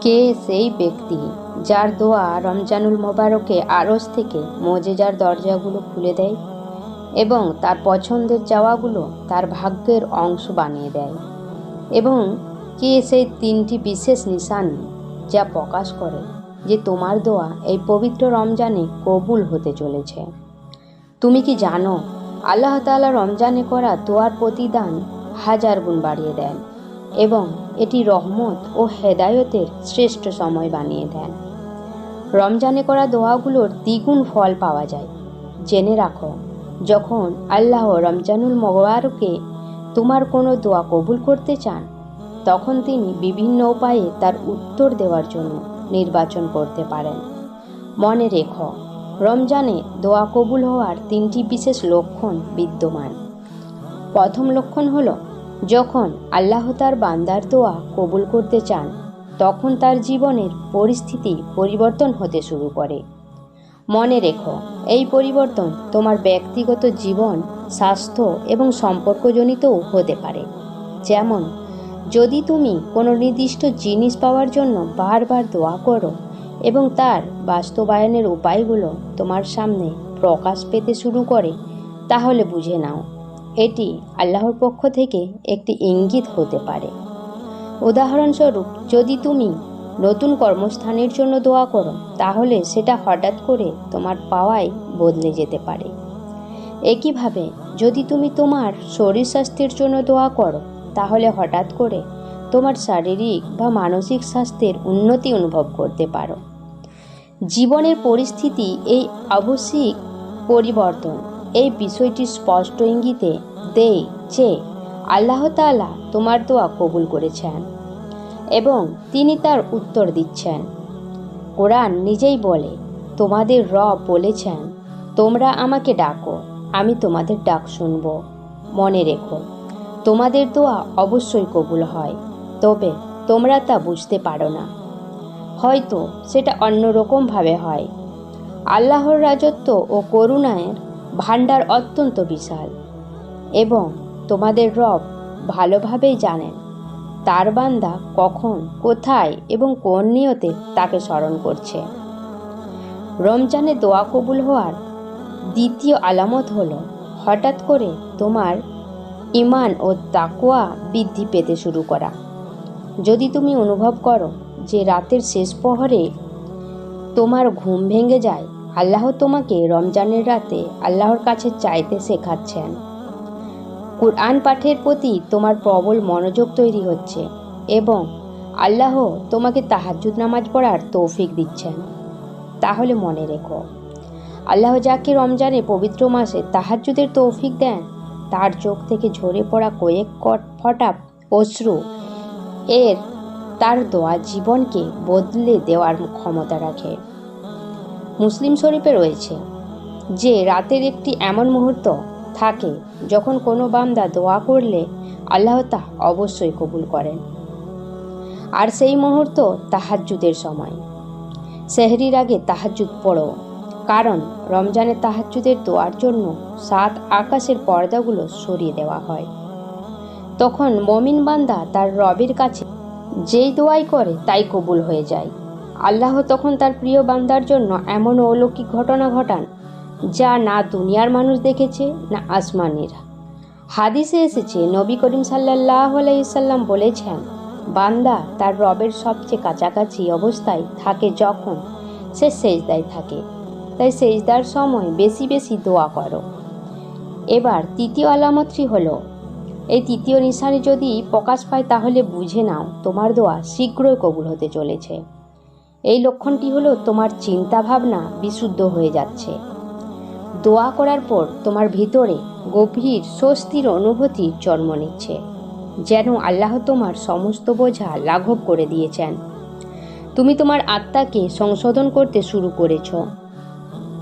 কে সেই ব্যক্তি যার দোয়া রমজানুল মোবারকে আরস থেকে মজেজার দরজাগুলো খুলে দেয় এবং তার পছন্দের চাওয়াগুলো তার ভাগ্যের অংশ বানিয়ে দেয়? এবং কে সেই তিনটি বিশেষ নিশানি যা প্রকাশ করে যে তোমার দোয়া এই পবিত্র রমজানে কবুল হতে চলেছে? তুমি কি জানো, আল্লাহ তাআলা রমজানে করা দোয়ার প্রতিদান হাজার গুণ বাড়িয়ে দেন। এবং এটি রহমত ও হেদায়তের শ্রেষ্ঠ সময় বানিয়ে দেন। রমজানে করা দোয়াগুলোর দ্বিগুণ ফল পাওয়া যায়। জেনে রাখো, যখন আল্লাহ রমজানুল মোবারকে তোমার কোনো দোয়া কবুল করতে চান, তখন তিনি বিভিন্ন উপায়ে তার উত্তর দেওয়ার জন্য নির্বাচন করতে পারেন। মনে রেখো, রমজানে দোয়া কবুল হওয়ার তিনটি বিশেষ লক্ষণ বিদ্যমান। প্রথম লক্ষণ হলো যখন আল্লাহ তার বান্দার দোয়া কবুল করতে চান, তখন তার জীবনের পরিস্থিতি পরিবর্তন হতে শুরু করে। মনে রেখো, এই পরিবর্তন তোমার ব্যক্তিগত জীবন, স্বাস্থ্য এবং সম্পর্কজনিতও হতে পারে। যেমন, যদি তুমি কোনো নির্দিষ্ট জিনিস পাওয়ার জন্য বারবার দোয়া করো এবং তার বাস্তবায়নের উপায়গুলো তোমার সামনে প্রকাশ পেতে শুরু করে, তাহলে বুঝে নাও এটি আল্লাহর পক্ষ থেকে একটি ইঙ্গিত হতে পারে। উদাহরণস্বরূপ, যদি তুমি নতুন কর্মস্থানের জন্য দোয়া করো, তাহলে সেটা হঠাৎ করে তোমার পাওয়ায় বদলে যেতে পারে। একইভাবে, যদি তুমি তোমার শরীর স্বাস্থ্যের জন্য দোয়া করো, তাহলে হঠাৎ করে তোমার শারীরিক বা মানসিক স্বাস্থ্যের উন্নতি অনুভব করতে পারো। জীবনের পরিস্থিতি এই আবশ্যিক পরিবর্তন এই বিষয়টি স্পষ্ট ইঙ্গিতে দেয় যে আল্লাহ তাআলা তোমার দোয়া কবুল করেছেন এবং তিনি তার উত্তর দিচ্ছেন। কোরআন নিজেই বলে, তোমাদের রব বলেছেন, তোমরা আমাকে ডাকো, আমি তোমাদের ডাক শুনব। মনে রেখো, তোমাদের দোয়া অবশ্যই কবুল হয়, তবে তোমরা তা বুঝতে পারো না। হয়তো সেটা অন্যরকমভাবে হয়। আল্লাহর রাজত্ব ও করুণায়ের ভাণ্ডার অত্যন্ত বিশাল এবং তোমাদের রব ভালোভাবেই জানেন, তার বান্দা কখন, কোথায় এবং কোন নিয়তে তাকে স্মরণ করছে। রমজানে দোয়া কবুল হওয়ার দ্বিতীয় আলামত হলো, হঠাৎ করে তোমার ইমান ও তাকোয়া বৃদ্ধি পেতে শুরু করা। যদি তুমি অনুভব করো যে রাতের শেষ প্রহরে তোমার ঘুম ভেঙে যায় আল্লাহ তোমাকে রমজানের রাতে আল্লাহর কাছে চাইতে শেখাচ্ছেন। কোরআন পাঠের প্রতি তোমার প্রবল মনোযোগ তৈরি হচ্ছে এবং আল্লাহ তোমাকে তাহাজ্জুদ নামাজ পড়ার তৌফিক দিচ্ছেন। তাহলে মনে রেখো, আল্লাহ যাকে রমজানে পবিত্র মাসে তাহাজ্জুদের তৌফিক দেন, তার চোখ থেকে ঝরে পড়া কয়েক কট ফটা অশ্রু এর তার দোয়া জীবনকে বদলে দেওয়ার ক্ষমতা রাখে। মুসলিম শরীফে রয়েছে, যে রাতের একটি এমন মুহূর্ত থাকে যখন কোনো বান্দা দোয়া করলে আল্লাহ তা অবশ্যই কবুল করেন। আর সেই মুহূর্ত তাহাজ্জুদের সময়। সেহরির আগে তাহাজ্জুদ পড়ো, কারণ রমজানে তাহাজ্জুদের দোয়ার জন্য সাত আকাশের পর্দাগুলো সরিয়ে দেওয়া হয়। তখন মমিন বান্দা তার রবের কাছে যেই দোয়াই করে তাই কবুল হয়ে যায়। আল্লাহ তখন তার প্রিয় বান্দার জন্য এমন অলৌকিক ঘটনা ঘটান, যা না দুনিয়ার মানুষ দেখেছে, না আসমানের। হাদিসে এসেছে, নবী করিম সাল্লাহ আলাইসাল্লাম বলেছেন, বান্দা তার রবের সবচেয়ে কাছাকাছি অবস্থায় থাকে যখন সে সেজদায় থাকে। তাই সেজদার সময় বেশি বেশি দোয়া করো। এবার তৃতীয় আলামতটি হলো, এই তৃতীয় নিশানে যদি প্রকাশ পায় তাহলে বুঝে নাও, তোমার দোয়া শীঘ্রই কবুল হতে চলেছে। এই লক্ষণটি হলো তোমার চিন্তা ভাবনা বিশুদ্ধ হয়ে যাচ্ছে। দোয়া করার পর তোমার ভিতরে গভীর স্বস্তির অনুভূতি জন্ম নিচ্ছে, যেন আল্লাহ তোমার সমস্ত বোঝা লাঘব করে দিয়েছেন। তুমি তোমার আত্মাকে সংশোধন করতে শুরু করেছ।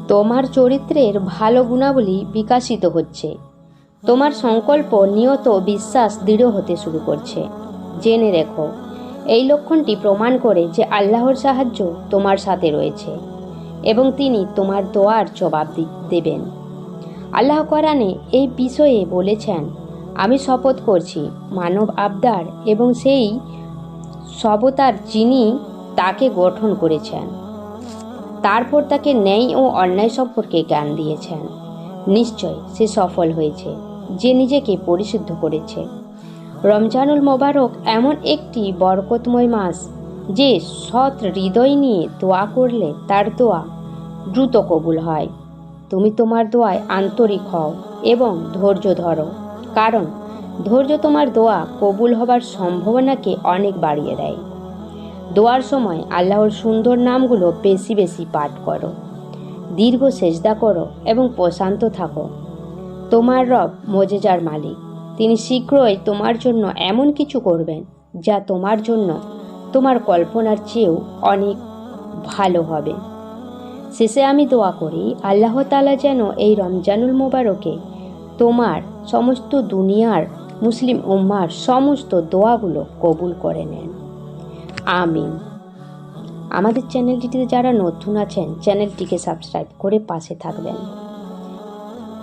তোমার চরিত্রের ভালো গুণাবলী বিকাশিত হচ্ছে। তোমার সংকল্প, নিয়ত বিশ্বাস দৃঢ় হতে শুরু করছে। জেনে রেখো এই লক্ষণটি প্রমাণ করে যে আল্লাহর সাহায্য তোমার সাথে রয়েছে এবং তিনি তোমার দোয়ার জবাব দেবেন। আল্লাহ কোরআনে এই বিষয়ে বলেছেন, আমি শপথ করছি মানব আবদার এবং সেই সবতার যিনি তাকে গঠন করেছেন। তারপর তাকে ন্যায় ও অন্যায় সম্পর্কে জ্ঞান দিয়েছেন। নিশ্চয় সে সফল হয়েছে, যে নিজেকে পরিশুদ্ধ করেছে। রমজানুল মোবারক এমন একটি বরকতময় মাস যে সৎ হৃদয় নিয়ে দোয়া করলে তার দোয়া দ্রুত কবুল হয়। তুমি তোমার দোয়ায় আন্তরিক হও এবং ধৈর্য ধরো, কারণ ধৈর্য তোমার দোয়া কবুল হবার সম্ভাবনাকে অনেক বাড়িয়ে দেয়। দোয়ার সময় আল্লাহর সুন্দর নামগুলো বেশি বেশি পাঠ করো, দীর্ঘ সেজদা করো এবং প্রশান্ত থাকো। তোমার রব মজেজার মালিক। তিনি শীঘ্রই তোমার জন্য এমন কিছু করবেন, যা তোমার জন্য তোমার কল্পনার চেয়েও অনেক ভালো হবে। শেষে আমি দোয়া করি, আল্লাহ তালা যেন এই রমজানুল মোবারকে তোমার সমস্ত দুনিয়ার মুসলিম উম্মার সমস্ত দোয়াগুলো কবুল করে নেন। আমিন। আমাদের চ্যানেলটিতে যারা নতুন আছেন, চ্যানেলটিকে সাবস্ক্রাইব করে পাশে থাকবেন।